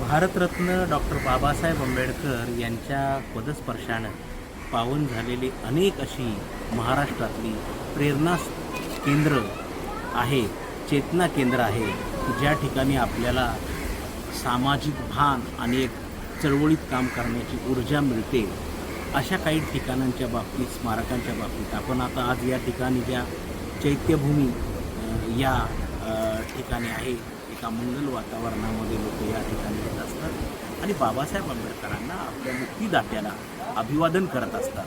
Bharat Ratna doctor Babasaheb Ambedkar यांच्या पदस्पर्शानं पावन झालेली अनेक अशी महाराष्ट्रातली प्रेरणा केंद्र आहे चेतना केंद्र आहे ज्या ठिकाणी आपल्याला सामाजिक भान आणि एक चळवळीत काम करण्याची ऊर्जा मिळते. अशा काही ठिकाणांच्या बाबतीत स्मारकांच्या बाबतीत आपण आता आज या ठिकाणी ज्या चैत्यभूमी या ठिकाणी आहे एका मंगल वातावरणामध्ये लोक या ठिकाणी आणि बाबासाहेब आंबेडकरांना आपल्या मुक्तीदात्याला अभिवादन करत असतात.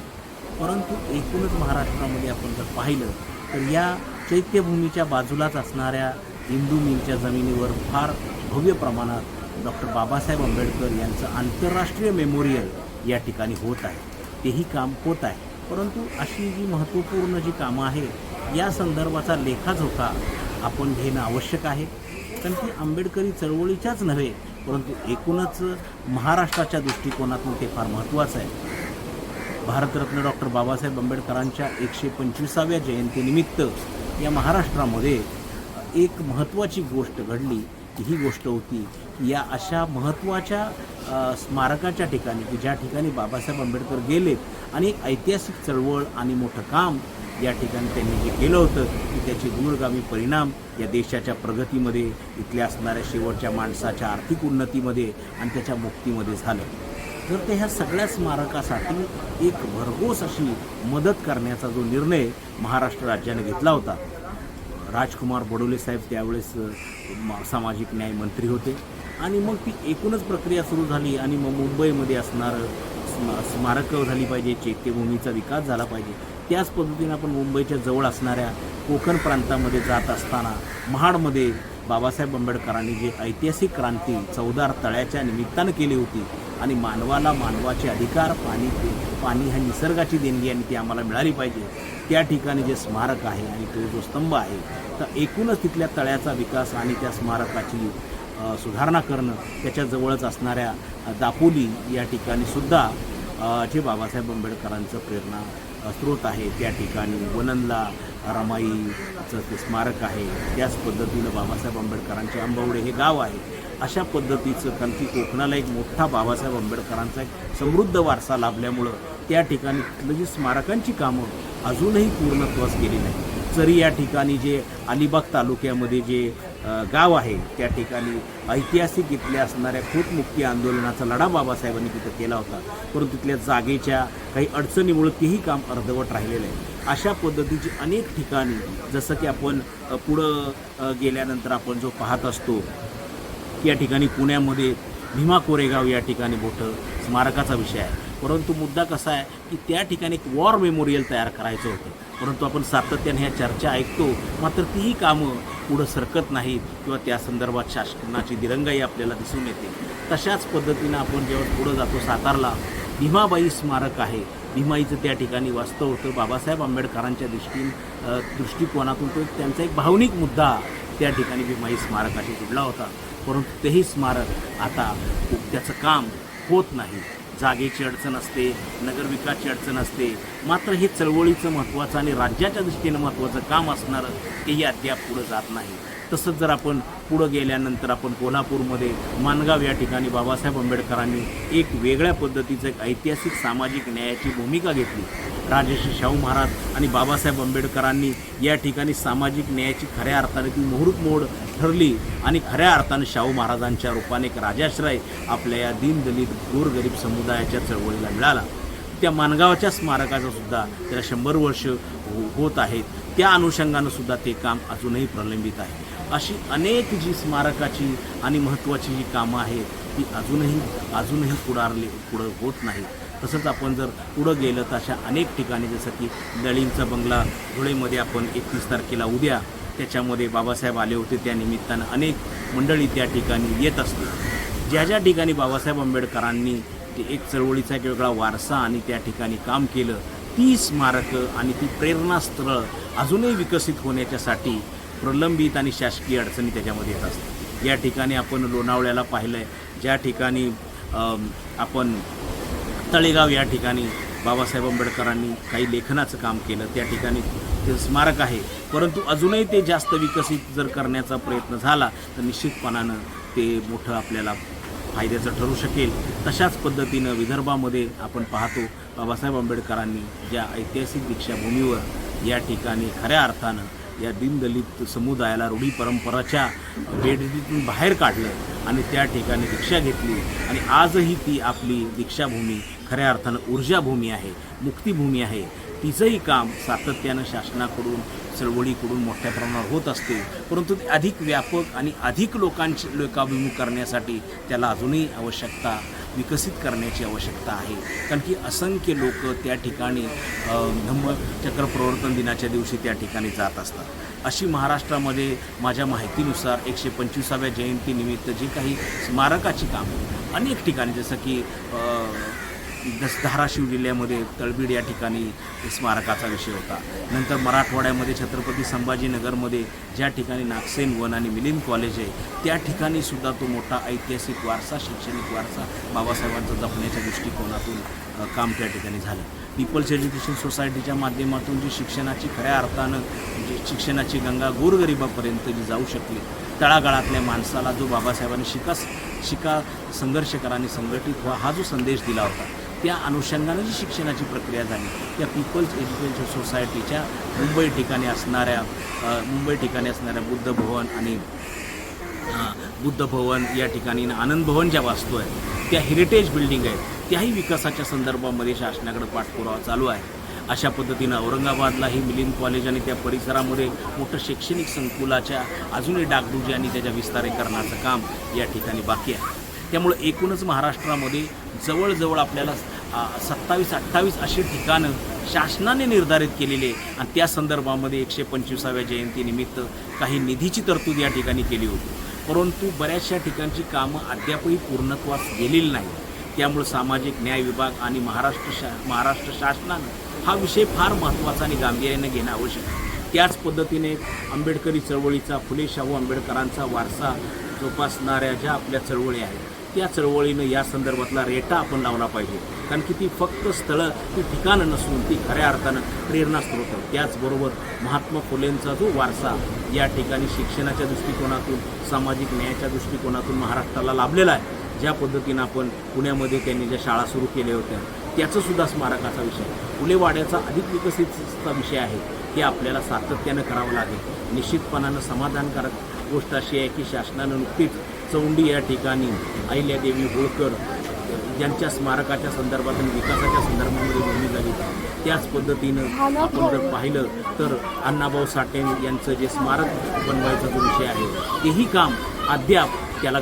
परंतु एकूणच महाराष्ट्रामध्ये आपण जर पाहिलं तर या चैत्यभूमीच्या बाजूलाच असणाऱ्या हिंदू मिलच्या जमिनीवर फार भव्य प्रमाणात डॉक्टर बाबासाहेब आंबेडकर यांचं आंतरराष्ट्रीय मेमोरियल या ठिकाणी होत आहे. तेही काम होत आहे. परंतु अशी जी महत्त्वपूर्ण जी कामं आहे या संदर्भाचा लेखाजोखा आपण घेणं आवश्यक आहे. कारण ती आंबेडकरी चळवळीच्याच नव्हे परंतु एकूणच महाराष्ट्राच्या दृष्टिकोनातून ते फार महत्त्वाचं आहे. भारतरत्न डॉक्टर बाबासाहेब आंबेडकरांच्या एकशे पंचवीसाव्या जयंतीनिमित्त या महाराष्ट्रामध्ये एक महत्त्वाची गोष्ट घडली. ही गोष्ट होती की या अशा महत्त्वाच्या स्मारकाच्या ठिकाणी की ज्या ठिकाणी बाबासाहेब आंबेडकर गेलेत आणि एक ऐतिहासिक चळवळ आणि मोठं काम या ठिकाणी त्यांनी जे केलं होतं की त्याचे दूरगामी परिणाम या देशाच्या प्रगतीमध्ये इथल्या असणाऱ्या शेवटच्या माणसाच्या आर्थिक उन्नतीमध्ये आणि त्याच्या मुक्तीमध्ये झालं. तर ते ह्या सगळ्या स्मारकासाठी एक भरघोस अशी मदत करण्याचा जो निर्णय महाराष्ट्र राज्याने घेतला होता. राजकुमार बडोले साहेब त्यावेळेस सामाजिक न्याय मंत्री होते. आणि मग ती एकूणच प्रक्रिया सुरू झाली आणि मग मुंबईमध्ये असणारं स्मा स्मारकं झाली पाहिजे चैत्यभूमीचा विकास झाला पाहिजे. त्याच पद्धतीने आपण मुंबईच्या जवळ असणाऱ्या कोकण प्रांतामध्ये जात असताना महाडमध्ये बाबासाहेब आंबेडकरांनी जी ऐतिहासिक क्रांती चौदार तळ्याच्या निमित्तानं केली होती आणि मानवाला मानवाचे अधिकार पाणी पाणी ह्या निसर्गाची देणगी आणि ती आम्हाला मिळाली पाहिजे. त्या ठिकाणी जे स्मारक आहे आणि तो जो स्तंभ आहे तर एकूणच तिथल्या तळ्याचा विकास आणि त्या स्मारकाची सुधारणा करणं त्याच्याजवळच असणाऱ्या दापोली या ठिकाणी सुद्धा जे बाबासाहेब आंबेडकरांचं प्रेरणा स्रोत आहे त्या ठिकाणी. वननला रमाईचं ते स्मारक आहे. त्याच पद्धतीनं बाबासाहेब आंबेडकरांचे आंबवडे हे गाव आहे. अशा पद्धतीचं कारण की कोकणाला एक मोठा बाबासाहेब आंबेडकरांचा एक समृद्ध वारसा लाभल्यामुळं त्या ठिकाणी तिथलं जी स्मारकांची कामं अजूनही पूर्णत्वास गेली नाही जरी या ठिकाणी जे अलिबाग तालुक्यामध्ये जे गाव आहे. त्या ठिकाणी ऐतिहासिक इथल्या असणाऱ्या खूटमुक्ती आंदोलनाचा लढा बाबासाहेबांनी तिथं केला होता. परंतु तिथल्या जागेच्या काही अडचणीमुळे तेही काम अर्धवट राहिलेलं आहे. अशा पद्धतीची अनेक ठिकाणी जसं की आपण पुढं गेल्यानंतर आपण जो पाहत असतो या ठिकाणी पुण्यामध्ये भीमा कोरेगाव या ठिकाणी मोठं स्मारकाचा विषय आहे. परंतु मुद्दा कसा आहे की त्या ठिकाणी एक वॉर मेमोरियल तयार करायचं होतं. परंतु आपण सातत्याने ह्या चर्चा ऐकतो मात्र तीही कामं पुढं सरकत नाहीत किंवा त्या संदर्भात शासनाची दिरंगाई आपल्याला दिसून येते. तशाच पद्धतीनं आपण जेव्हा पुढं जातो सातारला भीमाबाई स्मारक आहे. भीमाईचं त्या ठिकाणी वास्तव होतं. बाबासाहेब आंबेडकरांच्या दृष्टीन दृष्टिकोनातून तो त्यांचा एक भावनिक मुद्दा त्या ठिकाणी भीमाई स्मारकाशी जुडला होता. परंतु तेही स्मारक आता त्याचं काम होत नाही. जागेची अडचण असते नगरविकासची अडचण असते. मात्र हे चळवळीचं महत्त्वाचं आणि राज्याच्या दृष्टीनं महत्त्वाचं काम असणारं तेही अद्याप पुढं जात नाही. तसंच जर आपण पुढं गेल्यानंतर आपण कोल्हापूरमध्ये मानगाव या ठिकाणी बाबासाहेब आंबेडकरांनी एक वेगळ्या पद्धतीचं एक ऐतिहासिक सामाजिक न्यायाची भूमिका घेतली. राजर्षी शाहू महाराज आणि बाबासाहेब आंबेडकरांनी या ठिकाणी सामाजिक न्यायाची खऱ्या अर्थाने ती मुहूर्त मोड ठरली आणि खऱ्या अर्थानं शाहू महाराजांच्या रूपाने एक राजाश्रय आपल्या या दीनदलित गोरगरीब समुदायाच्या चळवळीला मिळाला. त्या मानगावाच्या स्मारकाचा सुद्धा त्याला शंभर वर्ष हो- होत आहेत. त्या अनुषंगानं सुद्धा ते काम अजूनही प्रलंबित आहे. अशी अनेक जी स्मारकाची आणि महत्त्वाची जी कामं आहेत ती अजूनही अजूनही पुढारली पुढं होत नाही तसंच आपण जर पुढं गेलं तर अशा अनेक ठिकाणी जसं की नळींचा बंगला धुळेमध्ये आपण एकतीस तारखेला उद्या त्याच्यामध्ये बाबासाहेब आले होते त्या निमित्तानं अनेक मंडळी त्या ठिकाणी येत असते ज्या ज्या ठिकाणी बाबासाहेब आंबेडकरांनी एक चळवळीचा एक वेगळा वारसा आणि त्या ठिकाणी काम केलं ती स्मारकं आणि ती प्रेरणास्थळं अजूनही विकसित होण्याच्यासाठी प्रलंबित आणि शासकीय अडचणी त्याच्यामध्ये येत असतात. या ठिकाणी आपण लोणावळ्याला पाहिलं आहे ज्या ठिकाणी आपण तळेगाव या ठिकाणी बाबासाहेब आंबेडकरांनी काही लेखनाचं काम केलं त्या ठिकाणी ते स्मारक आहे. परंतु अजूनही ते जास्त विकसित जर करण्याचा प्रयत्न झाला तर निश्चितपणानं ते मोठं आपल्याला फायद्याचं ठरू शकेल. तशाच पद्धतीनं विदर्भामध्ये आपण पाहतो बाबासाहेब आंबेडकरांनी ज्या ऐतिहासिक दीक्षाभूमीवर या ठिकाणी खऱ्या अर्थानं या दीनदलित समुदायाला रूढी परंपराच्या बेडीतून बाहेर काढलं आणि त्या ठिकाणी दीक्षा घेतली. आणि आजही ती आपली दीक्षाभूमी खऱ्या अर्थानं ऊर्जाभूमी आहे मुक्तिभूमी आहे. तिचंही काम सातत्यानं शासनाकडून चळवळीकडून मोठ्या प्रमाणावर होत असते. परंतु ते अधिक व्यापक आणि अधिक लोकांची लोकाभिमुख करण्यासाठी त्याला अजूनही आवश्यकता विकसित करण्याची आवश्यकता आहे. कारण की असंख्य लोक त्या ठिकाणी अ, धम्मचक्र प्रवर्तन दिनाच्या दिवशी त्या ठिकाणी जात असतात. अशी महाराष्ट्रामध्ये माझ्या माहितीनुसार एकशे पंचवीसाव्या जयंतीनिमित्त जी काही स्मारकाची कामं अनेक ठिकाणी जसं की दस धाराशिव जिल्ह्यामध्ये तळबीड या ठिकाणी स्मारकाचा विषय होता. नंतर मराठवाड्यामध्ये छत्रपती संभाजीनगरमध्ये ज्या ठिकाणी नागसेन वन आणि मिलिंद कॉलेज आहे त्या ठिकाणी सुद्धा तो मोठा ऐतिहासिक वारसा शैक्षणिक वारसा बाबासाहेबांचा जपण्याच्या दृष्टिकोनातून काम त्या ठिकाणी झालं. पीपल्स एज्युकेशन सोसायटीच्या माध्यमातून जी शिक्षणाची खऱ्या अर्थानं जी शिक्षणाची गंगा गोरगरिबापर्यंत जी जाऊ शकली तळागाळातल्या माणसाला जो बाबासाहेबांनी शिका शिका संघर्ष करा आणि संघटित व्हा हा जो संदेश दिला होता त्या अनुषंगानं जी शिक्षणाची प्रक्रिया झाली त्या पीपल्स एज्युकेशन सोसायटीच्या मुंबई ठिकाणी असणाऱ्या मुंबई ठिकाणी असणाऱ्या बुद्ध भवन आणि बुद्ध भवन या ठिकाणी आनंद भवन ज्या वास्तू आहेत त्या हेरिटेज बिल्डिंग आहेत त्याही विकासाच्या संदर्भामध्ये शासनाकडे पाठपुरावा चालू आहे. अशा पद्धतीनं औरंगाबादलाही मिलिंद कॉलेज आणि त्या परिसरामध्ये मोठं शैक्षणिक संकुलाच्या अजूनही डागडुजी आणि त्याच्या विस्तारीकरणाचं काम या ठिकाणी बाकी आहे. त्यामुळं एकूणच महाराष्ट्रामध्ये जवळजवळ आपल्याला सत्तावीस अठ्ठावीस अशी ठिकाणं शासनाने निर्धारित केलेली आहे. आणि त्या संदर्भामध्ये एकशे पंचवीसाव्या जयंतीनिमित्त काही निधीची तरतूद या ठिकाणी केली होती. परंतु बऱ्याचशा ठिकाणची कामं अद्यापही पूर्णत्वास गेलेली नाही त्यामुळं सामाजिक न्याय विभाग आणि महाराष्ट्र शा महाराष्ट्र शासनानं हा विषय फार महत्त्वाचा आणि गांभीर्याने घेणं आवश्यक आहे. त्याच पद्धतीने आंबेडकरी चळवळीचा फुले शाहू आंबेडकरांचा वारसा जोपासणाऱ्या ज्या आपल्या चळवळी आहेत त्या चळवळीनं या संदर्भातला रेटा आपण लावला पाहिजे. कारण की ती फक्त स्थळं ती ठिकाणं नसून ती खऱ्या अर्थानं प्रेरणास्त्रोत त्याचबरोबर महात्मा फुलेंचा जो वारसा या ठिकाणी शिक्षणाच्या दृष्टिकोनातून सामाजिक न्यायाच्या दृष्टिकोनातून महाराष्ट्राला लाभलेला आहे. ज्या पद्धतीनं आपण पुण्यामध्ये त्यांनी ज्या शाळा सुरू केल्या होत्या त्याचं सुद्धा स्मारकाचा विषय फुलेवाड्याचा अधिक विकसितचा विषय आहे हे आपल्याला सातत्यानं करावं लागेल. निश्चितपणानं समाधानकारक गोष्ट अशी आहे की शासनानं नुकतीच चौंडी या ठिकाणी अहिल्यादेवी होळकर ज्यांच्या स्मारकाच्या संदर्भात आणि विकासाच्या संदर्भामध्ये भूमी झाली. त्याच पद्धतीनं आपण जर पाहिलं तर अण्णाभाऊ साठे यांचं जे स्मारक बनवायचा जो विषय आहे तेही काम अद्याप त्याला